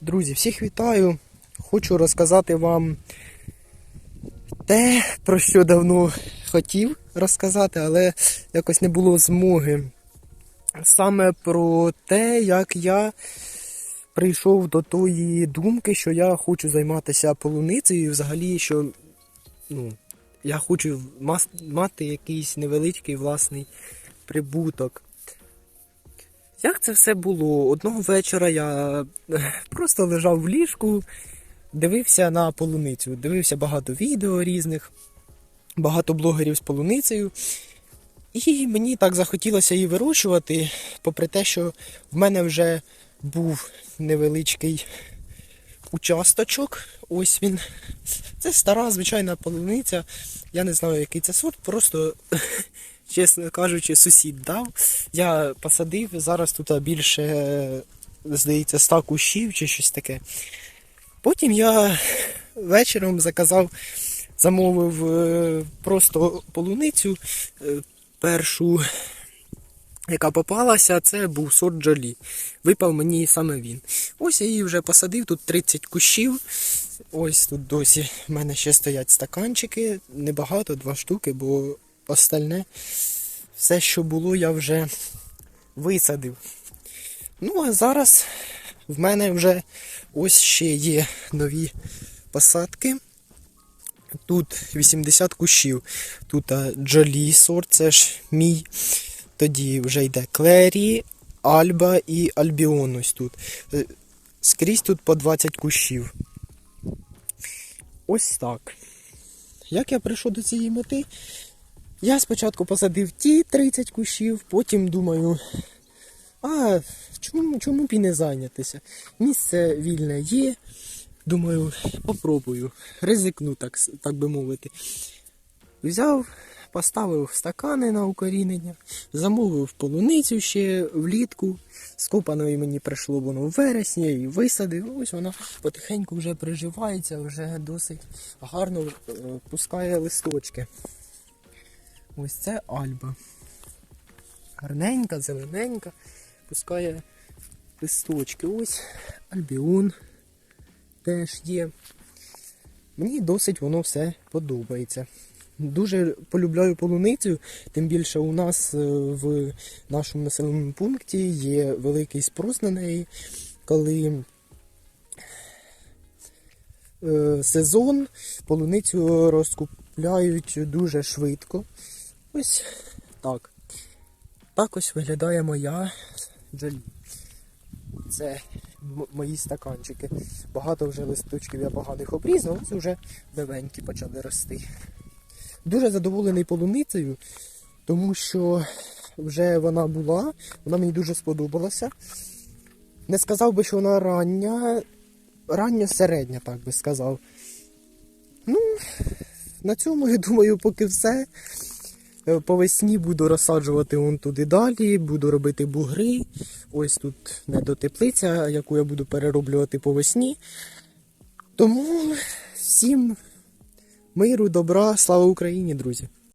Друзі, всіх вітаю. Хочу розказати вам те, про що давно хотів розказати, але якось не було змоги. Саме про те, як я прийшов до тої думки, що я хочу займатися полуницею, і взагалі, що ну, я хочу мати якийсь невеличкий власний прибуток. Як це все було? Одного вечора я е, просто лежав в ліжку, дивився на полуницю, дивився багато відео різних, багато блогерів з полуницею. І мені так захотілося її вирощувати, попри те, що в мене вже був невеличкий участочок. Ось він. Це стара звичайна полуниця. Я не знаю, який це сорт, просто, чесно кажучи, сусід дав. Я посадив, зараз тут більше, здається, 100 кущів чи щось таке. Потім я вечором заказав, замовив е, просто полуницю. е, Першу, яка попалася, це був сорт Джолі. Випав мені саме він. Ось я її вже посадив, тут 30 кущів. Ось тут досі в мене ще стоять стаканчики. Небагато, два штуки, бо остальне все, що було, я вже висадив. Ну, а зараз в мене вже ось ще є нові посадки. Тут 80 кущів. Тут Джолі сорт, це ж мій. Тоді вже йде Клері, Альба і Альбіон ось тут. Е, Скрізь тут по 20 кущів. Ось так. Як я прийшов до цієї мети? Я спочатку посадив ті 30 кущів, потім думаю, а чому, чому б і не зайнятися? Місце вільне є. Думаю, попробую, ризикну, так, так би мовити. Взяв, поставив стакани на укорінення, замовив полуницю ще влітку. Скопаної мені прийшло воно в вересні і висадив. Ось вона потихеньку вже приживається, вже досить гарно е, пускає листочки. Ось це альба. Гарненька, зелененька, пускає листочки. Ось альбіон теж є. Мені досить воно все подобається. Дуже полюбляю полуницю, тим більше у нас е, в нашому населеному пункті є великий спрос на неї, коли е, сезон полуницю розкупляють дуже швидко. Ось так. Так ось виглядає моя джолі. Це мої стаканчики. Багато вже листочків я поганих обрізав, ось вже новенькі почали рости. Дуже задоволений полуницею, тому що вже вона була, вона мені дуже сподобалася. Не сказав би, що вона рання, рання середня, так би сказав. Ну, на цьому, я думаю, поки все. Е, По весні буду розсаджувати он туди далі, буду робити бугри. Ось тут недотеплиця, яку я буду перероблювати по весні. Тому всім миру, добра, слава Україні, друзі!